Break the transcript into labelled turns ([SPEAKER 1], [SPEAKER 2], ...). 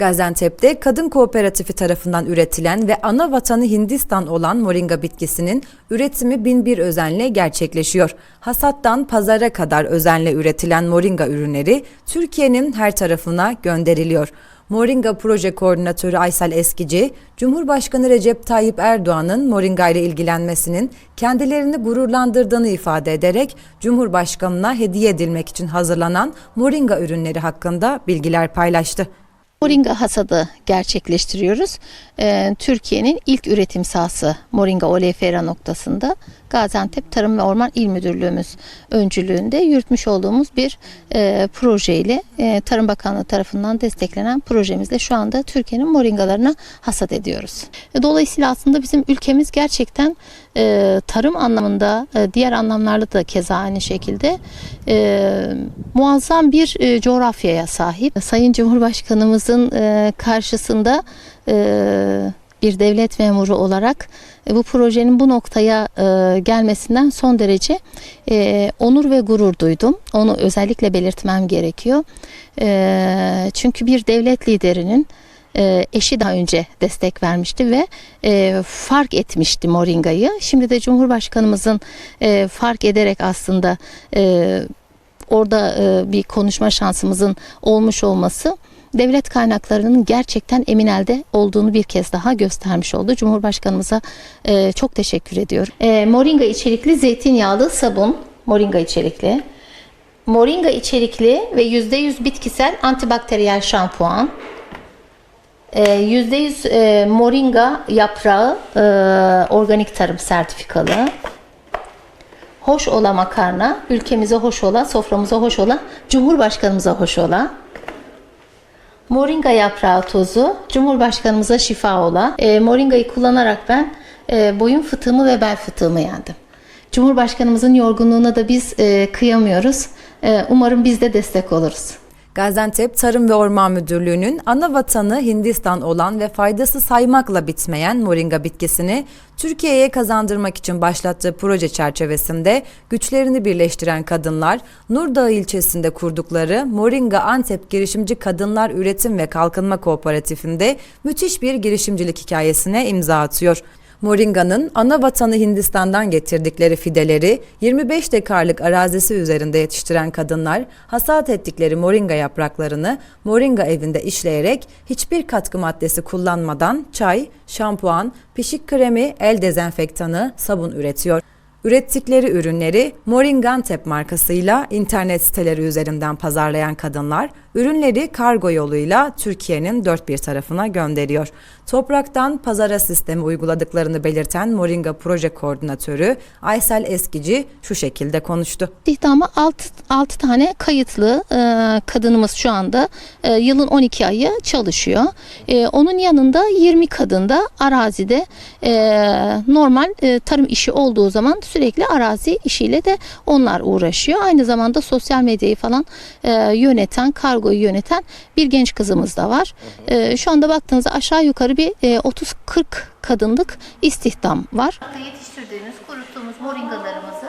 [SPEAKER 1] Gaziantep'te kadın kooperatifi tarafından üretilen ve ana vatanı Hindistan olan moringa bitkisinin üretimi bin bir özenle gerçekleşiyor. Hasattan pazara kadar özenle üretilen moringa ürünleri Türkiye'nin her tarafına gönderiliyor. Moringa Proje Koordinatörü Aysel Eskici, Cumhurbaşkanı Recep Tayyip Erdoğan'ın moringa ile ilgilenmesinin kendilerini gururlandırdığını ifade ederek Cumhurbaşkanına hediye edilmek için hazırlanan moringa ürünleri hakkında bilgiler paylaştı.
[SPEAKER 2] Moringa hasadı gerçekleştiriyoruz. Ee, Türkiye'nin ilk üretim sahası Moringa oleifera noktasında Gaziantep Tarım ve Orman İl Müdürlüğümüz öncülüğünde yürütmüş olduğumuz bir e, projeyle e, Tarım Bakanlığı tarafından desteklenen projemizde şu anda Türkiye'nin moringalarına hasat ediyoruz. E, Dolayısıyla aslında bizim ülkemiz gerçekten e, tarım anlamında e, diğer anlamlarda da keza aynı şekilde e, muazzam bir e, coğrafyaya sahip. Sayın Cumhurbaşkanımızın e, karşısında e, bir devlet memuru olarak e, bu projenin bu noktaya e, gelmesinden son derece e, onur ve gurur duydum. Onu özellikle belirtmem gerekiyor. Çünkü bir devlet liderinin eşi daha önce destek vermişti ve fark etmişti Moringa'yı. Şimdi de Cumhurbaşkanımızın fark ederek aslında orada bir konuşma şansımızın olmuş olması devlet kaynaklarının gerçekten emin elde olduğunu bir kez daha göstermiş oldu. Cumhurbaşkanımıza e, çok teşekkür ediyorum. E, moringa içerikli zeytinyağlı sabun, moringa içerikli. Moringa içerikli ve %100 bitkisel antibakteriyel şampuan. E, %100 e, moringa yaprağı e, organik tarım sertifikalı. Hoş ola makarna, ülkemize hoş ola, soframıza hoş ola, Cumhurbaşkanımıza hoş ola. Moringa yaprağı tozu Cumhurbaşkanımıza şifa ola. E, moringayı kullanarak ben e, boyun fıtığımı ve bel fıtığımı yendim. Cumhurbaşkanımızın yorgunluğuna da biz e, kıyamıyoruz. E, umarım biz de destek oluruz.
[SPEAKER 1] Gaziantep Tarım ve Orman Müdürlüğü'nün ana vatanı Hindistan olan ve faydası saymakla bitmeyen moringa bitkisini Türkiye'ye kazandırmak için başlattığı proje çerçevesinde güçlerini birleştiren kadınlar Nurdağ ilçesinde kurdukları Moringa Antep Girişimci Kadınlar Üretim ve Kalkınma Kooperatifinde müthiş bir girişimcilik hikayesine imza atıyor. Moringa'nın ana vatanı Hindistan'dan getirdikleri fideleri 25 dekarlık arazisi üzerinde yetiştiren kadınlar hasat ettikleri moringa yapraklarını moringa evinde işleyerek hiçbir katkı maddesi kullanmadan çay, şampuan, pişik kremi, el dezenfektanı, sabun üretiyor. Ürettikleri ürünleri Moringantep markasıyla internet siteleri üzerinden pazarlayan kadınlar, ürünleri kargo yoluyla Türkiye'nin dört bir tarafına gönderiyor. Topraktan pazara sistemi uyguladıklarını belirten Moringa Proje Koordinatörü Aysel Eskici şu şekilde konuştu.
[SPEAKER 2] İstihdama 6, 6 tane kayıtlı e, kadınımız şu anda e, yılın 12 ayı çalışıyor. E, onun yanında 20 kadın da arazide e, normal e, tarım işi olduğu zaman sürekli arazi işiyle de onlar uğraşıyor. Aynı zamanda sosyal medyayı falan e, yöneten, kargoyu yöneten bir genç kızımız da var. E, şu anda baktığınızda aşağı yukarı bir e, 30-40 kadınlık istihdam var. Yetiştirdiğimiz, kuruttuğumuz moringalarımızı